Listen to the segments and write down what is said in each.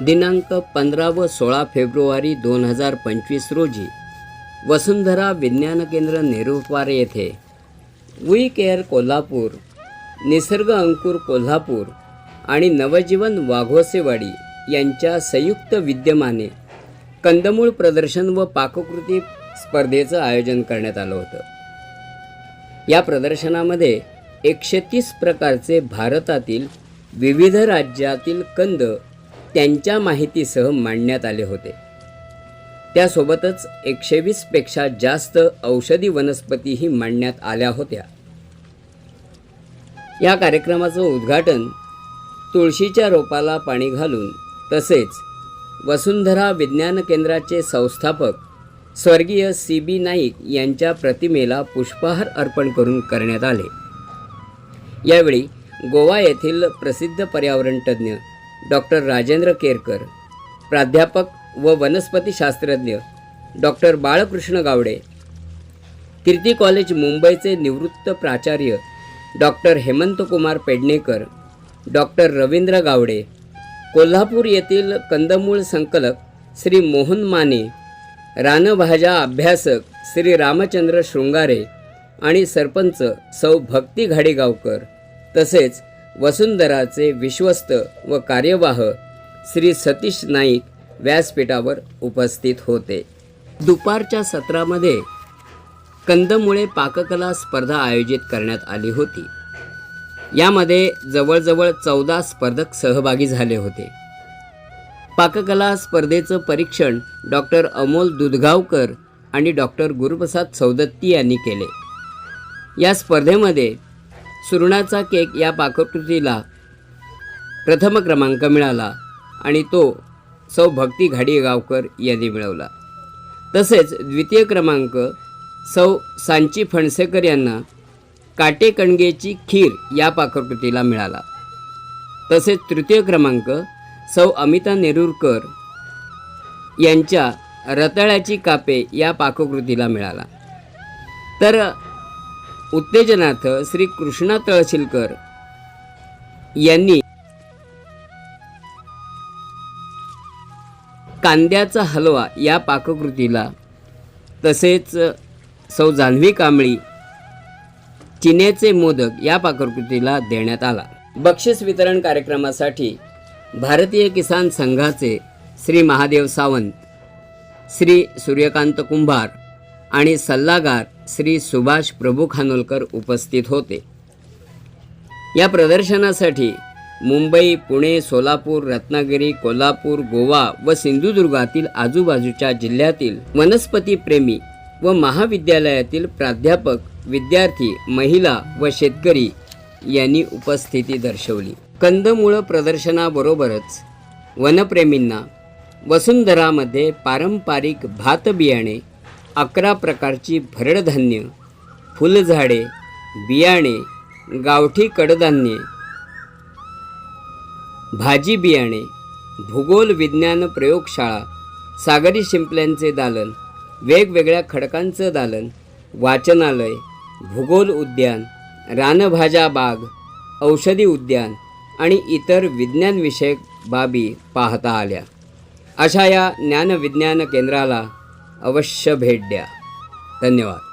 दिनांक पंधरा व सोळा फेब्रुवारी दोन हजार पंचवीस रोजी वसुंधरा विज्ञान केंद्र नेरुपार येथे वी केअर कोल्हापूर निसर्ग अंकुर कोल्हापूर आणि नवजीवन वाघोसेवाडी यांच्या संयुक्त विद्यमाने कंदमूळ प्रदर्शन व पाककृती स्पर्धेचं आयोजन करण्यात आलं होतं. या प्रदर्शनामध्ये एकशे तीस प्रकारचे भारतातील विविध राज्यातील कंद त्यांच्या माहितीसह मांडण्यात आले होते. त्यासोबतच एकशे वीसपेक्षा जास्त औषधी वनस्पतीही मांडण्यात आल्या होत्या. या कार्यक्रमाचं उद्घाटन तुळशीच्या रोपाला पाणी घालून तसेच वसुंधरा विज्ञान केंद्राचे संस्थापक स्वर्गीय सी बी नाईक यांच्या प्रतिमेला पुष्पहार अर्पण करून करण्यात आले. यावेळी गोवा येथील प्रसिद्ध पर्यावरणतज्ज्ञ डॉक्टर राजेंद्र केरकर प्राध्यापक व वनस्पतीशास्त्रज्ञ डॉक्टर बाळकृष्ण गावडे कीर्ती कॉलेज मुंबईचे निवृत्त प्राचार्य डॉक्टर हेमंतकुमार पेडणेकर डॉक्टर रवींद्र गावडे कोल्हापूर येथील कंदमूळ संकलक श्री मोहन माने रानभाज्या अभ्यासक श्री रामचंद्र शृंगारे आणि सरपंच सौ भक्ती घाडेगावकर तसेच वसुंधराचे विश्वस्त व कार्यवाह श्री सतीश नाईक व्यासपीठावर उपस्थित होते. दुपारच्या सत्रामध्ये कंदमुळे पाककला स्पर्धा आयोजित करण्यात आली होती. यामध्ये जवळजवळ चौदा स्पर्धक सहभागी झाले होते. पाककला स्पर्धेचं परीक्षण डॉक्टर अमोल दुधगावकर आणि डॉक्टर गुरुप्रसाद सौदत्ती यांनी केले. या स्पर्धेमध्ये सुरणाचा केक या पाककृतीला प्रथम क्रमांक मिळाला आणि तो सौ भक्ती घाडीगावकर यांनी मिळवला. तसेच द्वितीय क्रमांक सौ सांची फणसेकर यांना काटेकणगेची खीर या पाककृतीला मिळाला. तसेच तृतीय क्रमांक सौ अमिता नेरूरकर यांच्या रताळ्याची कापे या पाककृतीला मिळाला. तर उत्तेजनार्थ श्री कृष्णा तळशिलकर यांनी कांद्याचा हलवा या पाककृतीला तसेच सौ जान्हवी कांबळी चिनेचे मोदक या पाककृतीला देण्यात आला. बक्षीस वितरण कार्यक्रमासाठी भारतीय किसान संघाचे श्री महादेव सावंत श्री सूर्यकांत कुंभार आणि सल्लागार श्री सुभाष प्रभू खानोलकर उपस्थित होते. या प्रदर्शनासाठी मुंबई पुणे सोलापूर रत्नागिरी कोल्हापूर गोवा व सिंधुदुर्गातील आजूबाजूच्या जिल्ह्यातील वनस्पती प्रेमी व महाविद्यालयातील प्राध्यापक विद्यार्थी महिला व शेतकरी यांनी उपस्थिती दर्शवली. कंदमुळं प्रदर्शनाबरोबरच वनप्रेमींना वसुंधरामध्ये पारंपरिक भात बियाणे अकरा प्रकारची भरडधान्य फुलझाडे बियाणे गावठी कडधान्ये भाजी बियाणे भूगोल विज्ञान प्रयोगशाळा सागरी शिंपल्यांचे दालन वेगवेगळ्या खडकांचं दालन वाचनालय भूगोल उद्यान रानभाज्या बाग औषधी उद्यान आणि इतर विज्ञानविषयक बाबी पाहता आल्या. अशा या ज्ञानविज्ञान केंद्राला अवश्य भेट द्या. धन्यवाद.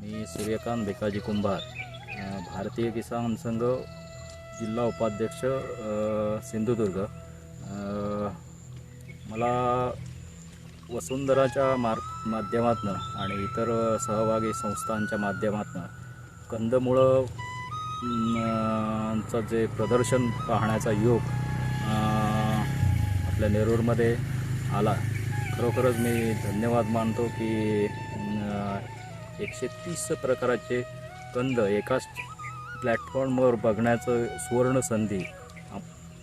मी सूर्यकांत भिकाजी कुंभार. भारतीय किसान संघ जिल्हा उपाध्यक्ष सिंधुदुर्ग. मला वसुंधराच्या मार माध्यमातून आणि इतर सहभागी संस्थांच्या माध्यमातून कंदमुळंचं चं जे प्रदर्शन पाहण्याचा योग आपल्या नेरूरमध्ये आला. खरोखरच मी धन्यवाद मानतो की एकशे तीस प्रकाराचे कंद एकाच प्लॅटफॉर्मवर बघण्याचं सुवर्ण संधी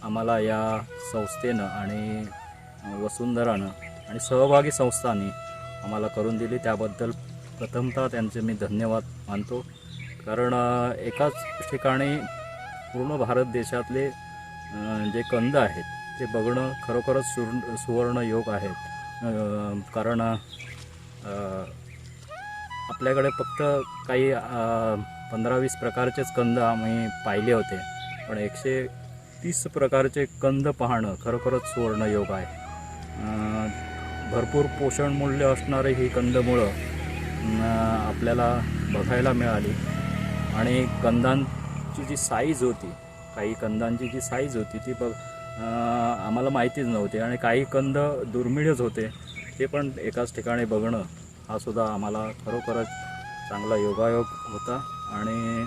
आम्हाला या संस्थेनं आणि वसुंधरानं आणि सहभागी संस्थांनी आम्हाला करून दिली. त्याबद्दल प्रथमतः त्यांचे मी धन्यवाद मानतो. कारण एकाच ठिकाणी पूर्ण भारत देशातले जे कंद आहेत ते बघणं खरोखरच सुवर्ण सुवर्ण योग आहेत. कारण आपल्याकडे फक्त काही पंधरा वीस प्रकारचेच कंद आम्ही पाहिले होते. पण एकशे तीस प्रकारचे कंद पाहणं खरोखरच सुवर्ण योग आहे भरपूर पोषण मूल्य असणारे ही कंदमुळं आपल्याला बघायला मिळाली. आणि कंदांची जी साईज होती काही कंदांची जी साईज होती ती बघ आम्हाला माहितीच नव्हती. आणि काही कंद दुर्मिळच होते ते पण एकाच ठिकाणी बघणं हा सुद्धा आम्हाला खरोखरच चांगला योगायोग होता. आणि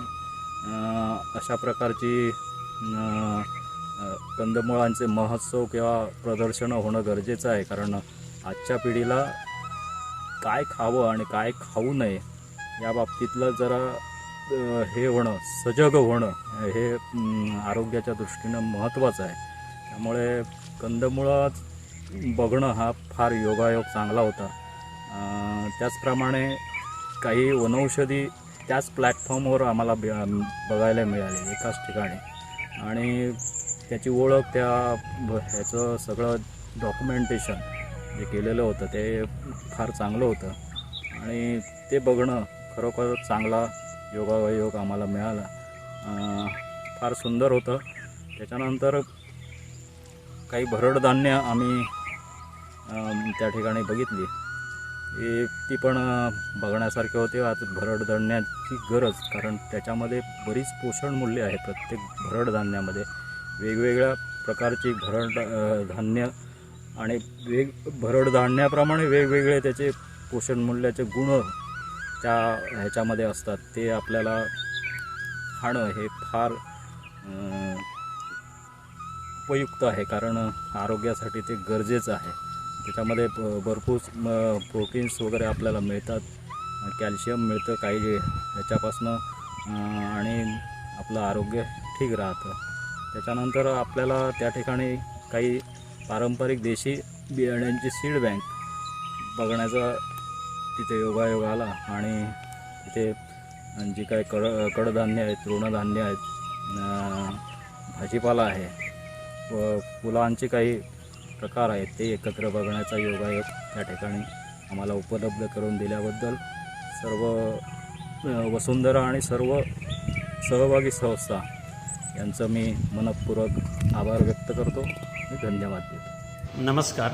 अशा प्रकारची कंदमुळांचे महोत्सव किंवा प्रदर्शनं होणं गरजेचं आहे. कारण आजच्या पिढीला काय खावं आणि काय खाऊ नये या बाबतीतलं जरा हे होणं सजग होणं हे आरोग्याच्या दृष्टीनं महत्त्वाचं आहे. त्यामुळे कंदमुळं बघणं हा फार योगायोग चांगला होता. त्याचप्रमाणे काही वनौषधी त्याच प्लॅटफॉर्मवर आम्हाला ब- बघायला मिळाले एकाच ठिकाणी. आणि त्याची ओळख त्या ह्याचं सगळं डॉक्युमेंटेशन जे केलेलं होतं ते फार चांगलं होतं. आणि ते बघणं खरोखर चांगला योगायोग आम्हाला मिळाला. फार सुंदर होतं. त्याच्यानंतर काही भरडधान्य आम्ही त्या ठिकाणी बघितली. हे ती पण बघण्यासारखे होते. आता भरडधान्याची गरज कारण त्याच्यामध्ये बरीच पोषण मूल्य आहे प्रत्येक भरडधान्यामध्ये वेगवेगळ्या प्रकारची भरड धान्य आणि वेग भरडधान्याप्रमाणे वेगवेगळे त्याचे पोषण मूल्याचे गुण त्या ह्याच्यामध्ये असतात. ते आपल्याला खाणं हे फार उपयुक्त आहे कारण आरोग्यासाठी ते गरजेचं आहे. त्याच्यामध्ये प- भरपूर म- प्रोटीन्स वगैरे आपल्याला मिळतात. कॅल्शियम मिळतं काही ह्याच्यापासनं अं, आणि आपलं आरोग्य ठीक राहतं. त्याच्यानंतर आपल्याला त्या ठिकाणी काही पारंपरिक देशी बियाण्यांची सीड बँक बघण्याचा तिथे योगायोग आला. आणि तिथे जी काय कड कडधान्य आहेत तृणधान्य आहेत भाजीपाला आहे व फुलांची काही प्रकार आहेत ते एकत्र बघण्याचा योगायोग त्या ठिकाणी आम्हाला उपलब्ध करून दिल्याबद्दल सर्व वसुंधरा आणि सर्व सहभागी संस्था यांचं मी मनपूर्वक आभार व्यक्त करतो आणि धन्यवाद देतो. नमस्कार.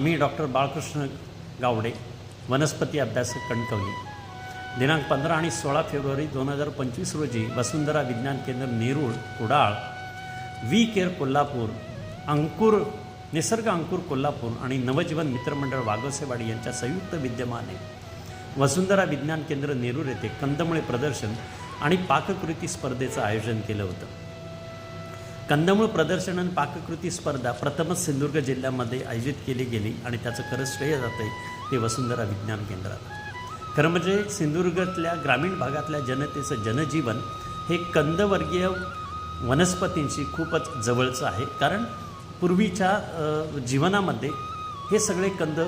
मी डॉक्टर बाळकृष्ण गावडे वनस्पती अभ्यासक कणकवली. दिनांक पंधरा आणि सोळा फेब्रुवारी दोन हजार पंचवीस रोजी वसुंधरा विज्ञान केंद्र नेरूळ कुडाळ वी केअर कोल्हापूर अंकुर निसर्ग अंकुर कोल्हापूर आणि नवजीवन मित्रमंडळ वाघोसेवाडी यांच्या संयुक्त विद्यमाने वसुंधरा विज्ञान केंद्र नेरूर येथे कंदमुळे प्रदर्शन आणि पाककृती स्पर्धेचं आयोजन केलं होतं. कंदमूळ प्रदर्शन आणि पाककृती स्पर्धा प्रथमच सिंधुदुर्ग जिल्ह्यामध्ये आयोजित केली गेली आणि त्याचं खरं श्रेय जातं आहे ते वसुंधरा विज्ञान केंद्रात खरं म्हणजे सिंधुदुर्गातल्या ग्रामीण भागातल्या जनतेचं जनजीवन हे कंदवर्गीय वनस्पतींशी खूपच जवळचं आहे. कारण पूर्वीच्या जीवनामध्ये हे सगळे कंद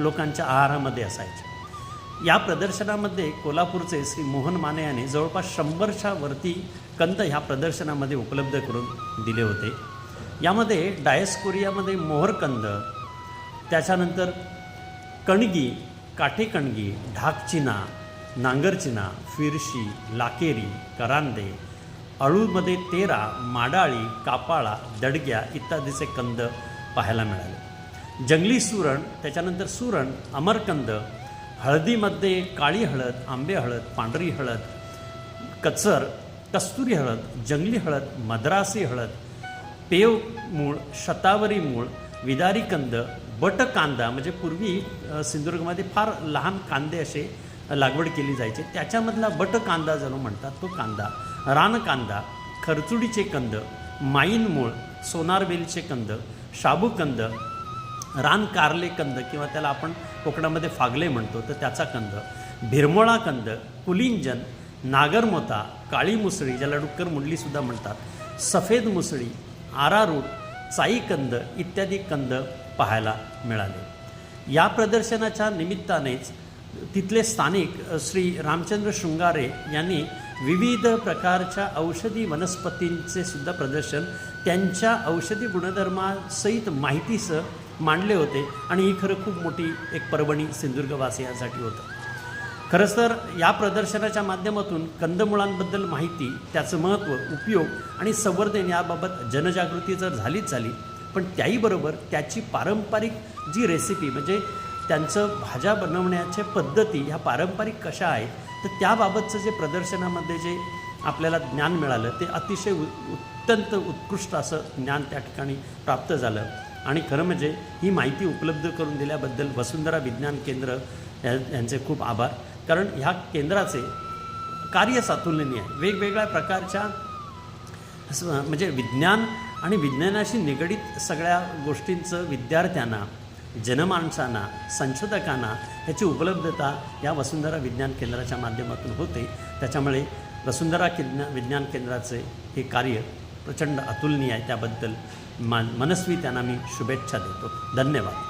लोकांच्या आहारामध्ये असायचे. या प्रदर्शनामध्ये कोल्हापूरचे श्री मोहन माने यांनी जवळपास शंभरच्या वरती कंद ह्या प्रदर्शनामध्ये उपलब्ध करून दिले होते. यामध्ये डायस्कोरियामध्ये मोहरकंद त्याच्यानंतर कणगी काठेकणगी ढाकचिना नांगरचिना फिरशी लाकेरी करांदे अळूमध्ये तेरा माडाळी कापाळा दडग्या इत्यादीचे कंद पाहायला मिळाले. जंगली सुरण त्याच्यानंतर सुरण अमरकंद हळदीमध्ये काळी हळद आंबे हळद पांढरी हळद कचर कस्तुरी हळद जंगली हळद मद्रासी हळद पेव मूळ शतावरी मूळ विदारी कंद बट कांदा म्हणजे पूर्वी सिंधुदुर्गमध्ये फार लहान कांदे असे लागवड केली जायचे. त्याच्यामधला बट कांदा जणू म्हणतात तो कांदा. रान कांदा खरचुडीचे कंद माईनमूळ सोनारवेलचे कंद शाबूकंद रानकारले रान कारले कंद किंवा त्याला आपण कोकणामध्ये फागले म्हणतो तर त्याचा कंद. भिरमोळा कंद कुलिंजन नागरमोता काळी मुसळी ज्याला डुक्कर मुंडलीसुद्धा म्हणतात. सफेद मुसळी आरारूट चाईकंद इत्यादी कंद पाहायला मिळाले. या प्रदर्शनाच्या निमित्तानेच तिथले स्थानिक श्री रामचंद्र शृंगारे यांनी विविध प्रकारच्या औषधी वनस्पतींचे सुद्धा प्रदर्शन त्यांच्या औषधी गुणधर्मासहित माहितीसह मांडले होते. आणि ही खरं खूप मोठी एक पर्वणी सिंधुदुर्गवासियांसाठी होतं. खरंच तर या प्रदर्शनाच्या माध्यमातून कंदमुळांबद्दल माहिती त्याचं महत्त्व उपयोग आणि संवर्धन याबाबत जनजागृती जर झालीच झाली पण त्याहीबरोबर त्याची पारंपरिक जी रेसिपी म्हणजे त्यांचं भाज्या बनवण्याच्या पद्धती ह्या पारंपरिक कशा आहेत तर त्याबाबतचं जे प्रदर्शनामध्ये जे आपल्याला ज्ञान मिळालं ते अतिशय उ अत्यंत उत्कृष्ट असं ज्ञान त्या ठिकाणी प्राप्त झालं. आणि खरं म्हणजे ही माहिती उपलब्ध करून दिल्याबद्दल वसुंधरा विज्ञान केंद्र यांचे खूप आभार. कारण ह्या केंद्राचे कार्य सातुलनीय आहे. वेगवेगळ्या प्रकारच्या म्हणजे विज्ञान आणि विज्ञानाशी निगडीत सगळ्या गोष्टींचं विद्यार्थ्यांना जनमाणसांना संशोधकांना ह्याची उपलब्धता या वसुंधरा विज्ञान केंद्राच्या माध्यमातून होते. त्याच्यामुळे वसुंधरा किज्ञा विज्ञान केंद्राचे हे कार्य प्रचंड अतुलनीय आहे. त्याबद्दल मान मनस्वी त्यांना मी शुभेच्छा देतो. धन्यवाद.